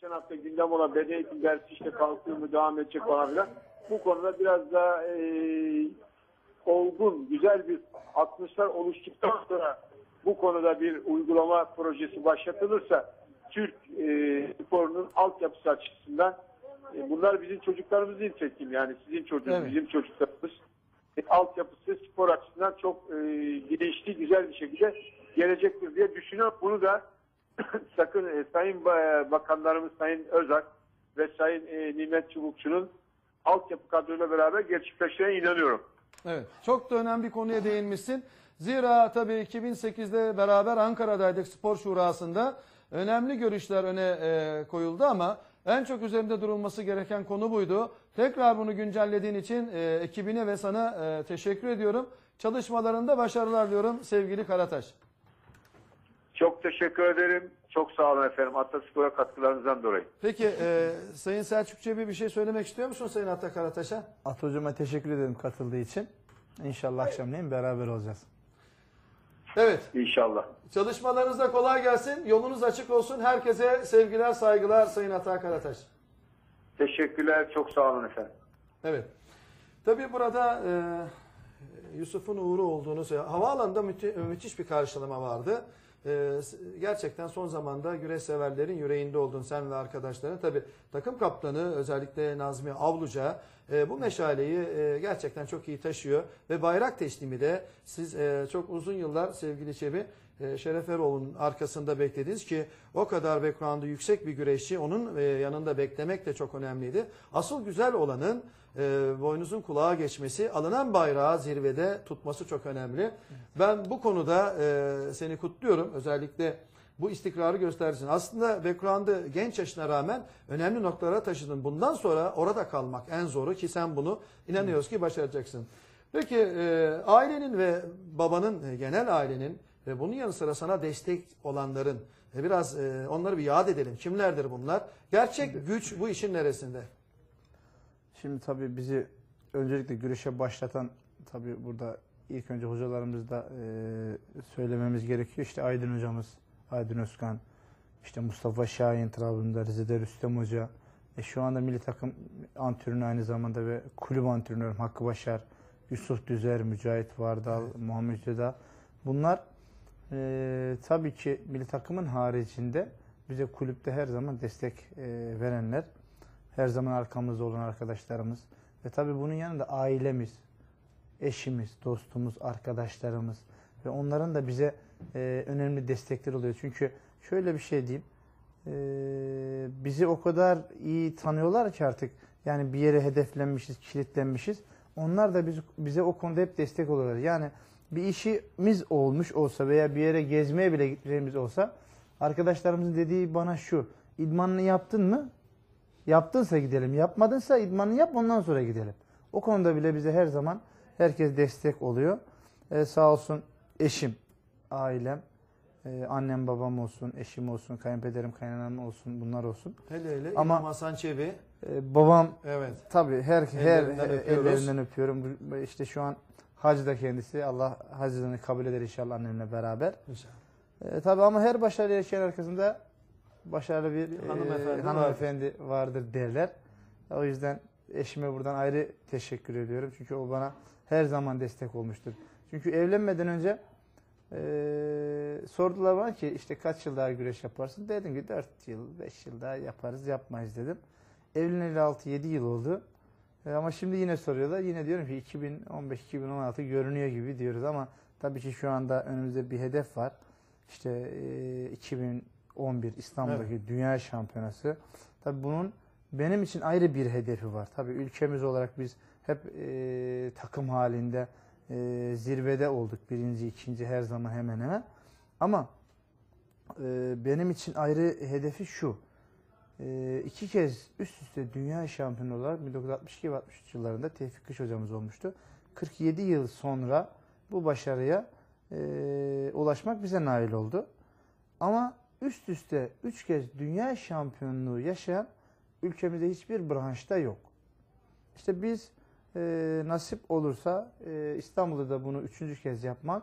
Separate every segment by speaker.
Speaker 1: geçen hafta gündem olan beden eğitim dersi işte kalkıyor mu devam edecek falan filan. Bu konuda biraz daha e, olgun, güzel bir atmosfer oluştuktan sonra bu konuda bir uygulama projesi başlatılırsa Türk e, sporunun altyapısı açısından e, bunlar bizim çocuklarımız değil tekim yani sizin çocuğunuz,
Speaker 2: Evet.
Speaker 1: bizim çocuklarımız e, altyapısı spor açısından çok e, gelişti, güzel bir şekilde gelecektir diye düşünüyorum. Bunu da sakın e, Sayın Ba- Bakanlarımız Sayın Özak ve Sayın e, Nimet Çubukçu'nun altyapı kadroyla beraber gerçekleşeceğine inanıyorum.
Speaker 2: Evet. Çok da önemli bir konuya değinmişsin. Zira tabii 2008'de beraber Ankara'daydık spor şurasında. Önemli görüşler öne e, koyuldu ama en çok üzerinde durulması gereken konu buydu. Tekrar bunu güncellediğin için e, ekibine ve sana e, teşekkür ediyorum. Çalışmalarında başarılar diyorum sevgili Karataş.
Speaker 1: Çok teşekkür ederim. Çok sağ olun efendim. Ataspor'a katkılarınızdan dolayı.
Speaker 2: Peki e, Sayın Selçuk Çebi bir şey söylemek istiyor musun Sayın Atta Karataş'a?
Speaker 3: At hocama teşekkür ederim katıldığı için. İnşallah akşamleyin beraber olacağız.
Speaker 2: Evet.
Speaker 1: İnşallah.
Speaker 2: Çalışmalarınızda kolay gelsin. Yolunuz açık olsun. Herkese sevgiler, saygılar Sayın Ata Karataş.
Speaker 1: Teşekkürler. Çok sağ olun efendim.
Speaker 2: Evet. Tabii burada e, Yusuf'un uğru olduğunu söylüyor. Havaalanında müthi- müthiş bir karşılama vardı. E, s- gerçekten son zamanda güreş severlerin yüreğinde oldun sen ve arkadaşların. Tabii takım kaptanı özellikle Nazmi Avluca e, bu meşaleyi e, gerçekten çok iyi taşıyor. Ve bayrak teslimi de siz e, çok uzun yıllar sevgili Çebi Şeref Eroğlu'nun arkasında beklediniz ki o kadar background'u yüksek bir güreşçi onun e, yanında beklemek de çok önemliydi. Asıl güzel olanın e, boynuzun kulağa geçmesi, alınan bayrağı zirvede tutması çok önemli. Ben bu konuda e, seni kutluyorum. Özellikle bu istikrarı göstersin. Aslında background'ı genç yaşına rağmen önemli noktalara taşıdın. Bundan sonra orada kalmak en zoru ki sen bunu inanıyoruz ki başaracaksın. Peki e, ailenin ve babanın, genel ailenin ve bunun yanı sıra sana destek olanların e, biraz e, onları bir yad edelim. Kimlerdir bunlar? Gerçek güç bu işin neresinde?
Speaker 3: Şimdi tabii bizi öncelikle güreşe başlatan tabii burada ilk önce hocalarımız da e, söylememiz gerekiyor. İşte Aydın hocamız, Aydın Özkan, işte Mustafa Şahin Trabzon'da, Rize'de Rüstem Hoca. E, şu anda milli takım antrenörü aynı zamanda ve kulüp antrenörüm Hakkı Başar, Yusuf Düzer, Mücahit Vardal, Muhammed Ceda. Bunlar e, tabii ki milli takımın haricinde bize kulüpte her zaman destek e, verenler. Her zaman arkamızda olan arkadaşlarımız. Ve tabii bunun yanında ailemiz, eşimiz, dostumuz, arkadaşlarımız ve onların da bize e, önemli destekleri oluyor. Çünkü şöyle bir şey diyeyim. e, bizi o kadar iyi tanıyorlar ki artık yani bir yere hedeflenmişiz, kilitlenmişiz. Onlar da biz, bize o konuda hep destek oluyorlar. Yani bir işimiz olmuş olsa veya bir yere gezmeye bile gittiğimiz olsa arkadaşlarımızın dediği bana şu. İdmanını yaptın mı? Yaptınsa gidelim. Yapmadınsa idmanını yap ondan sonra gidelim. O konuda bile bize her zaman herkes destek oluyor. Ee, sağ olsun eşim, ailem, e, annem babam olsun, eşim olsun, kayınpederim, kaynanam olsun, bunlar olsun.
Speaker 2: Hele hele
Speaker 3: Ama-
Speaker 2: İmam Hasan Çebi.
Speaker 3: Ee, babam
Speaker 2: Evet.
Speaker 3: tabii her her
Speaker 2: Ellerinden
Speaker 3: e,
Speaker 2: öpüyoruz.
Speaker 3: ellerinden öpüyorum. İşte şu an hacda kendisi. Allah hacını kabul eder inşallah annemle beraber.
Speaker 2: İnşallah.
Speaker 3: E, tabii ama her başarılı yaşayan arkasında başarılı bir,
Speaker 2: Bir
Speaker 3: e,
Speaker 2: hanımefendi
Speaker 3: hanımefendi vardır derler. O yüzden eşime buradan ayrı teşekkür ediyorum. Çünkü o bana her zaman destek olmuştur. Çünkü evlenmeden önce e, sordular bana ki işte kaç yıl daha güreş yaparsın? Dedim ki 4 yıl, 5 yıl daha yaparız, yapmayız dedim. Evleneli 6-7 yıl oldu. E, ama şimdi yine soruyorlar. Yine diyorum ki 2015-2016 görünüyor gibi diyoruz ama tabii ki şu anda önümüzde bir hedef var. İşte e, 2011 İstanbul'daki Dünya Şampiyonası. Tabii bunun benim için ayrı bir hedefi var. Tabii ülkemiz olarak biz hep e, takım halinde e, zirvede olduk. Birinci, ikinci her zaman hemen hemen. Ama e, benim için ayrı hedefi şu. E, iki kez üst üste dünya şampiyonu olarak 1962 ve 63 yıllarında Tevfik Kış hocamız olmuştu. 47 yıl sonra bu başarıya e, ulaşmak bize nail oldu. Ama üst üste 3 kez dünya şampiyonluğu yaşayan ülkemizde hiçbir branşta yok. İşte biz e, nasip olursa e, İstanbul'da da bunu üçüncü kez yapmak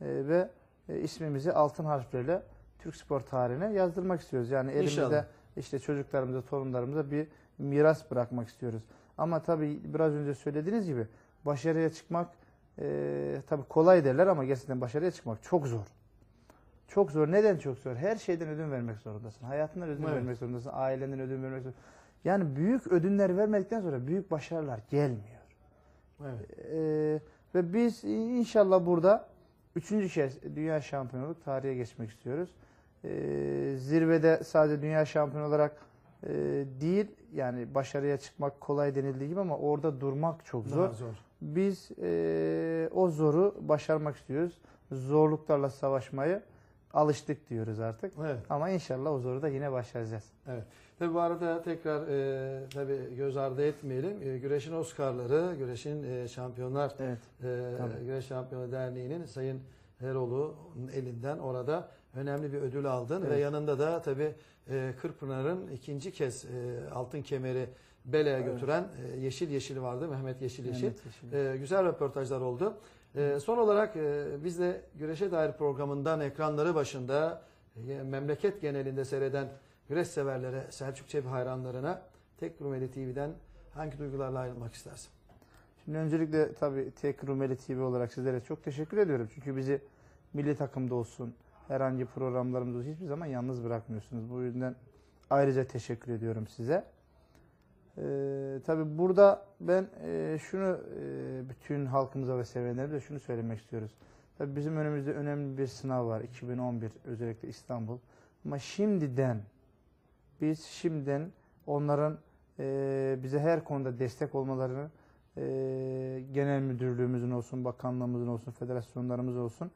Speaker 3: e, ve e, ismimizi altın harflerle Türk spor tarihine yazdırmak istiyoruz. Yani elimizde
Speaker 2: İnşallah.
Speaker 3: İşte çocuklarımıza, torunlarımıza bir miras bırakmak istiyoruz. Ama tabii biraz önce söylediğiniz gibi başarıya çıkmak e, tabii kolay derler ama gerçekten başarıya çıkmak çok zor. Çok zor. Neden çok zor? Her şeyden ödün vermek zorundasın. Hayatından ödün
Speaker 2: Evet.
Speaker 3: vermek zorundasın. Ailenden ödün vermek zorundasın. Yani büyük ödünler vermedikten sonra büyük başarılar gelmiyor.
Speaker 2: Evet.
Speaker 3: Ee, ve biz inşallah burada üçüncü kez dünya şampiyonluk tarihe geçmek istiyoruz. Ee, zirvede sadece dünya şampiyonu olarak e, değil yani başarıya çıkmak kolay denildiği gibi ama orada durmak çok zor.
Speaker 2: Daha zor.
Speaker 3: Biz e, o zoru başarmak istiyoruz. Zorluklarla savaşmayı alıştık diyoruz artık.
Speaker 2: Evet.
Speaker 3: Ama inşallah o zoru da yine başaracağız.
Speaker 2: Tabii bu arada tekrar e, tabii göz ardı etmeyelim. E, güreşin Oscar'ları, güreşin e, şampiyonlar
Speaker 3: Evet.
Speaker 2: e. Güreş Şampiyonu Derneği'nin Sayın Eroğlu'nun elinden orada önemli bir ödül aldın
Speaker 3: Evet.
Speaker 2: ve yanında da tabii e, Kırpınar'ın ikinci kez e, altın kemeri Bele'ye
Speaker 3: Evet.
Speaker 2: götüren e, Yeşil Yeşil vardı. Mehmet Yeşil Yeşil.
Speaker 3: Mehmet Yeşil.
Speaker 2: E, güzel röportajlar oldu. E, son olarak e, biz de Güreşe Dair programından ekranları başında e, memleket genelinde seyreden güreş severlere, Selçuk Çebi hayranlarına Tek Rumeli TV'den hangi duygularla ayrılmak istersin?
Speaker 3: Şimdi öncelikle tabii Tek Rumeli TV olarak sizlere çok teşekkür ediyorum. Çünkü bizi milli takımda olsun, herhangi programlarımız olsun hiçbir zaman yalnız bırakmıyorsunuz. Bu yüzden ayrıca teşekkür ediyorum size. Ee, tabii burada ben e, şunu e, bütün halkımıza ve sevenlerimize şunu söylemek istiyoruz. Tabii bizim önümüzde önemli bir sınav var 2011 özellikle İstanbul. Ama şimdiden biz şimdiden onların e, bize her konuda destek olmalarını e, genel müdürlüğümüzün olsun, bakanlığımızın olsun, federasyonlarımız olsun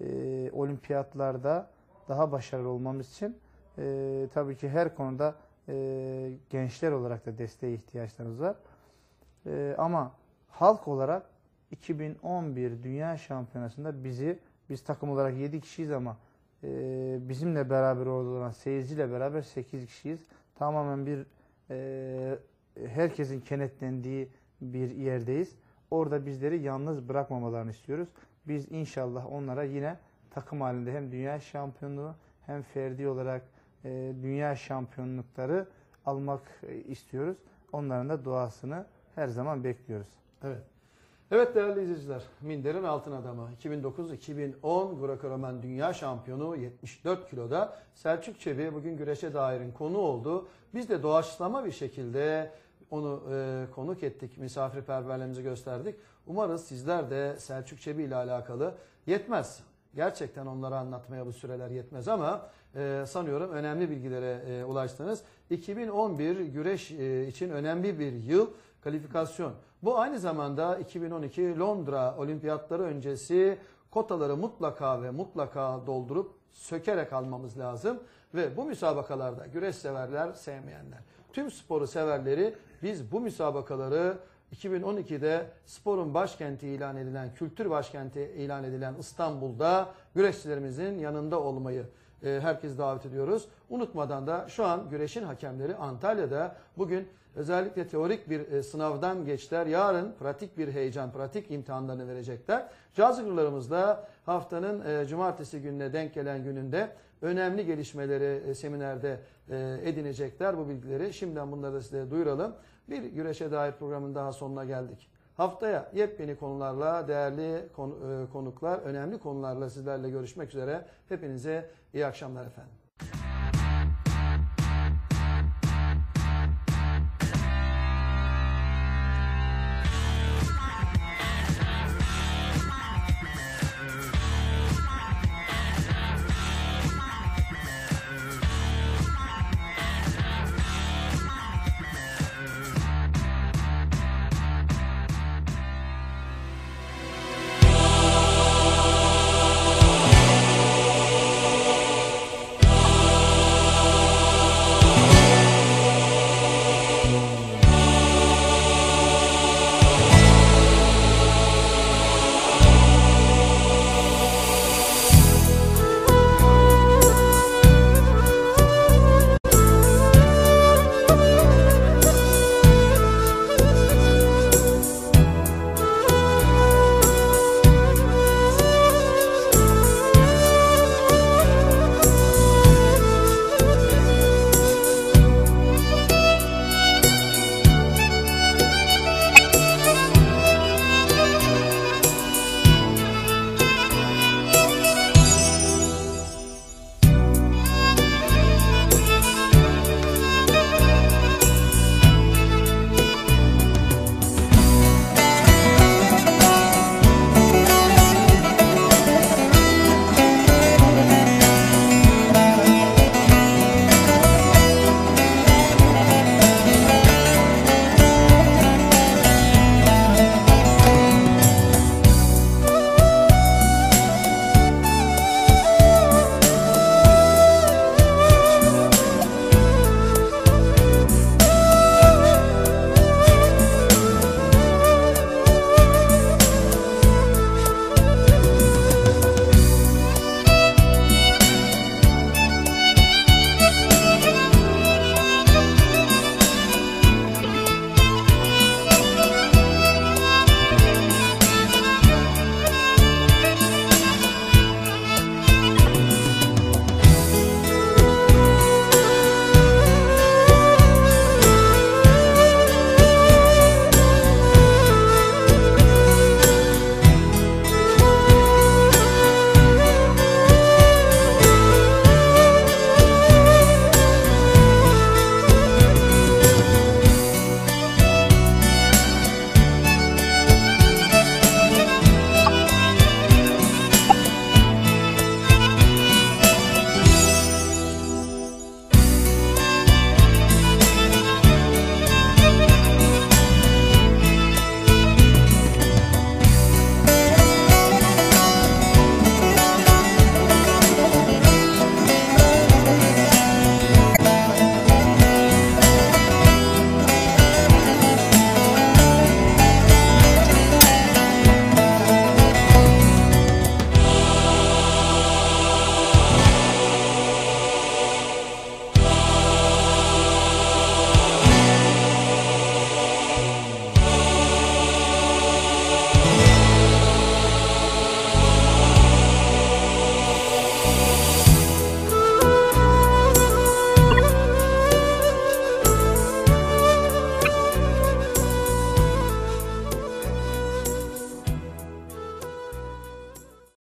Speaker 3: e, olimpiyatlarda daha başarılı olmamız için e, tabii ki her konuda e, gençler olarak da desteğe ihtiyaçlarımız var. E, ama halk olarak 2011 Dünya Şampiyonası'nda bizi, biz takım olarak 7 kişiyiz ama e, bizimle beraber orada olan seyirciyle beraber 8 kişiyiz. Tamamen bir e, herkesin kenetlendiği bir yerdeyiz. Orada bizleri yalnız bırakmamalarını istiyoruz. Biz inşallah onlara yine takım halinde hem dünya şampiyonluğu hem ferdi olarak e, dünya şampiyonlukları almak e, istiyoruz. Onların da duasını her zaman bekliyoruz.
Speaker 2: Evet. Evet değerli izleyiciler, Minder'in altın adamı 2009-2010 Greco-Romen Dünya Şampiyonu 74 kiloda Selçuk Çebi bugün güreşe dairin konu oldu. Biz de doğaçlama bir şekilde onu e, konuk ettik, misafirperverliğimizi gösterdik. Umarız sizler de Selçuk Çebi ile alakalı yetmez. Gerçekten onlara anlatmaya bu süreler yetmez ama e, sanıyorum önemli bilgilere e, ulaştınız. 2011 güreş e, için önemli bir yıl kalifikasyon. Bu aynı zamanda 2012 Londra Olimpiyatları öncesi kotaları mutlaka ve mutlaka doldurup sökerek almamız lazım. Ve bu müsabakalarda güreş severler, sevmeyenler, tüm sporu severleri biz bu müsabakaları 2012'de sporun başkenti ilan edilen, kültür başkenti ilan edilen İstanbul'da güreşçilerimizin yanında olmayı herkes davet ediyoruz. Unutmadan da şu an güreşin hakemleri Antalya'da bugün özellikle teorik bir e, sınavdan geçtiler. Yarın pratik bir heyecan, pratik imtihanlarını verecekler. Cazgırlarımız da haftanın e, cumartesi gününe denk gelen gününde önemli gelişmeleri e, seminerde edinecekler bu bilgileri. Şimdiden bunları da size duyuralım. Bir güreşe dair programın daha sonuna geldik. Haftaya yepyeni konularla, değerli e, konuklar, önemli konularla sizlerle görüşmek üzere. Hepinize iyi akşamlar efendim.